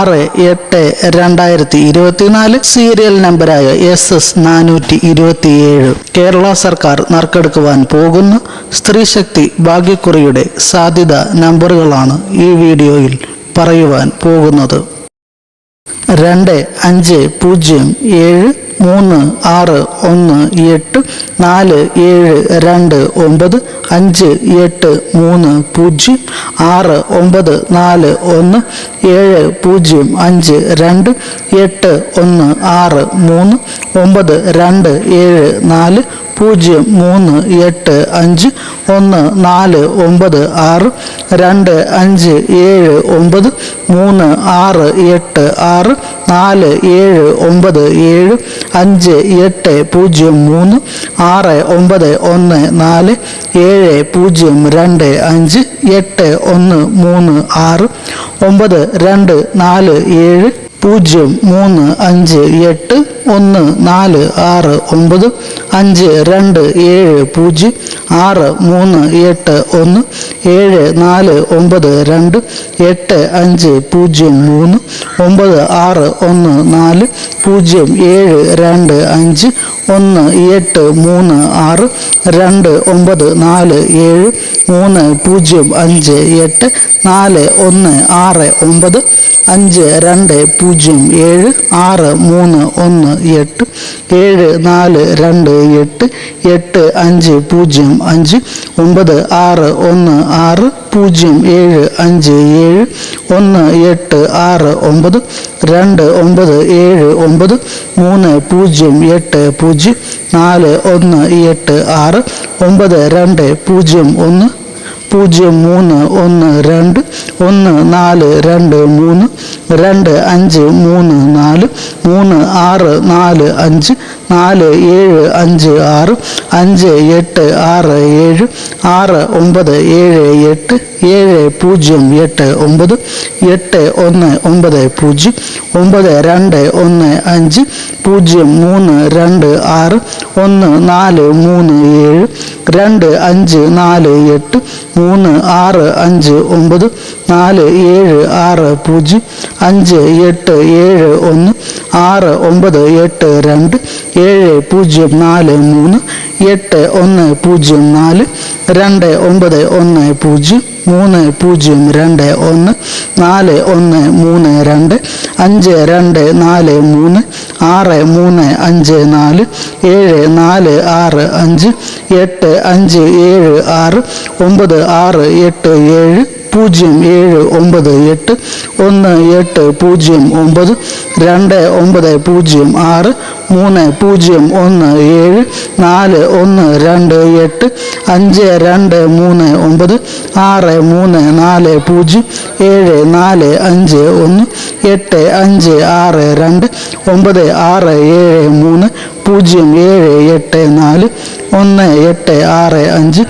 ആറ് എട്ട് രണ്ടായിരത്തി ഇരുപത്തിനാല് സീരിയൽ നമ്പറായ എസ് എസ് നാനൂറ്റി ഇരുപത്തിയേഴ്. കേരള സർക്കാർ നറുക്കെടുക്കുവാൻ പോകുന്ന സ്ത്രീശക്തി ഭാഗ്യക്കുറിയുടെ സാധ്യത നമ്പറുകളാണ് ഈ വീഡിയോയിൽ പറയുവാൻ പോകുന്നത്. രണ്ട് അഞ്ച് പൂജ്യം ഏഴ് മൂന്ന് ആറ് ഒന്ന് എട്ട് നാല് ഏഴ് രണ്ട് ഒമ്പത് അഞ്ച് എട്ട് മൂന്ന് പൂജ്യം ആറ് ഒമ്പത് നാല് ഒന്ന് ഏഴ് പൂജ്യം അഞ്ച് രണ്ട് എട്ട് ഒന്ന് ആറ് മൂന്ന് ഒമ്പത് രണ്ട് ഏഴ് നാല് പൂജ്യം മൂന്ന് എട്ട് അഞ്ച് ഒന്ന് നാല് ഒമ്പത് ആറ് രണ്ട് അഞ്ച് ഏഴ് ഒമ്പത് മൂന്ന് ആറ് എട്ട് ആറ് നാല് ഏഴ് ഒമ്പത് ഏഴ് അഞ്ച് എട്ട് പൂജ്യം മൂന്ന് ആറ് ഒമ്പത് ഒന്ന് നാല് ഏഴ് പൂജ്യം രണ്ട് അഞ്ച് എട്ട് ഒന്ന് മൂന്ന് ആറ് ഒമ്പത് രണ്ട് നാല് ഏഴ് പൂജ്യം മൂന്ന് അഞ്ച് എട്ട് ഒന്ന് നാല് ആറ് ഒമ്പത് അഞ്ച് രണ്ട് ഏഴ് പൂജ്യം ആറ് മൂന്ന് എട്ട് ഒന്ന് ഏഴ് നാല് ഒമ്പത് രണ്ട് എട്ട് അഞ്ച് പൂജ്യം മൂന്ന് ഒമ്പത് ആറ് ഒന്ന് നാല് പൂജ്യം ഏഴ് രണ്ട് അഞ്ച് ഒന്ന് എട്ട് മൂന്ന് ആറ് രണ്ട് ഒമ്പത് നാല് ഏഴ് മൂന്ന് പൂജ്യം അഞ്ച് എട്ട് നാല് ഒന്ന് ആറ് ഒമ്പത് അഞ്ച് രണ്ട് പൂജ്യം ഏഴ് ആറ് മൂന്ന് ഒന്ന് എട്ട് ഏഴ് നാല് രണ്ട് എട്ട് എട്ട് അഞ്ച് പൂജ്യം അഞ്ച് ഒമ്പത് ആറ് ഒന്ന് ആറ് പൂജ്യം ഏഴ് അഞ്ച് ഏഴ് ഒന്ന് എട്ട് ആറ് ഒമ്പത് രണ്ട് ഒമ്പത് ഏഴ് ഒമ്പത് മൂന്ന് പൂജ്യം എട്ട് പൂജ്യം നാല് ഒന്ന് എട്ട് ആറ് ഒമ്പത് രണ്ട് പൂജ്യം ഒന്ന് പൂജ്യം മൂന്ന് ഒന്ന് രണ്ട് ഒന്ന് നാല് രണ്ട് മൂന്ന് രണ്ട് അഞ്ച് മൂന്ന് നാല് മൂന്ന് ആറ് നാല് അഞ്ച് നാല് ഏഴ് അഞ്ച് ആറ് അഞ്ച് എട്ട് ആറ് ഏഴ് ആറ് ഒമ്പത് ഏഴ് എട്ട് ഏഴ് പൂജ്യം എട്ട് ഒമ്പത് എട്ട് ഒന്ന് ഒമ്പത് പൂജ്യം ഒമ്പത് രണ്ട് ഒന്ന് അഞ്ച് പൂജ്യം മൂന്ന് രണ്ട് ആറ് ഒന്ന് നാല് മൂന്ന് ഏഴ് രണ്ട് അഞ്ച് നാല് എട്ട് മൂന്ന് ആറ് അഞ്ച് ഒമ്പത് നാല് ഏഴ് ആറ് പൂജ്യം അഞ്ച് എട്ട് ഏഴ് ഒന്ന് ആറ് ഒമ്പത് എട്ട് രണ്ട് ഏഴ് പൂജ്യം നാല് മൂന്ന് എട്ട് ഒന്ന് പൂജ്യം നാല് രണ്ട് ഒമ്പത് ഒന്ന് പൂജ്യം. മൂന്ന് പൂജ്യം രണ്ട് ഒന്ന് നാല് ഒന്ന് മൂന്ന് രണ്ട് അഞ്ച് രണ്ട് നാല് മൂന്ന് ആറ് മൂന്ന് അഞ്ച് നാല് ഏഴ് നാല് ആറ് അഞ്ച് എട്ട് അഞ്ച് ഏഴ് ആറ് ഒമ്പത് ആറ് എട്ട് ഏഴ് പൂജ്യം ഏഴ് ഒമ്പത് എട്ട് ഒന്ന് എട്ട് പൂജ്യം ഒമ്പത് രണ്ട് ഒമ്പത് പൂജ്യം ആറ് മൂന്ന് പൂജ്യം ഒന്ന് ഏഴ് നാല് ഒന്ന് രണ്ട് എട്ട് അഞ്ച് രണ്ട് മൂന്ന് ഒമ്പത് ആറ് മൂന്ന് നാല് പൂജ്യം ഏഴ് നാല് അഞ്ച് ഒന്ന് എട്ട് അഞ്ച് ആറ് രണ്ട് ഒമ്പത് ആറ് ഏഴ് മൂന്ന് പൂജ്യം ഏഴ് എട്ട് നാല് ഒന്ന് എട്ട് ആറ് അഞ്ച്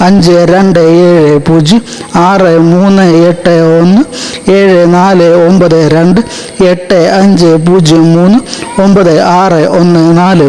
അഞ്ച് രണ്ട് ഏഴ് പൂജ്യം ആറ് മൂന്ന് എട്ട് ഒന്ന് ഏഴ് നാല് ഒമ്പത് രണ്ട് എട്ട് അഞ്ച് പൂജ്യം മൂന്ന് ഒമ്പത് ആറ് ഒന്ന് നാല്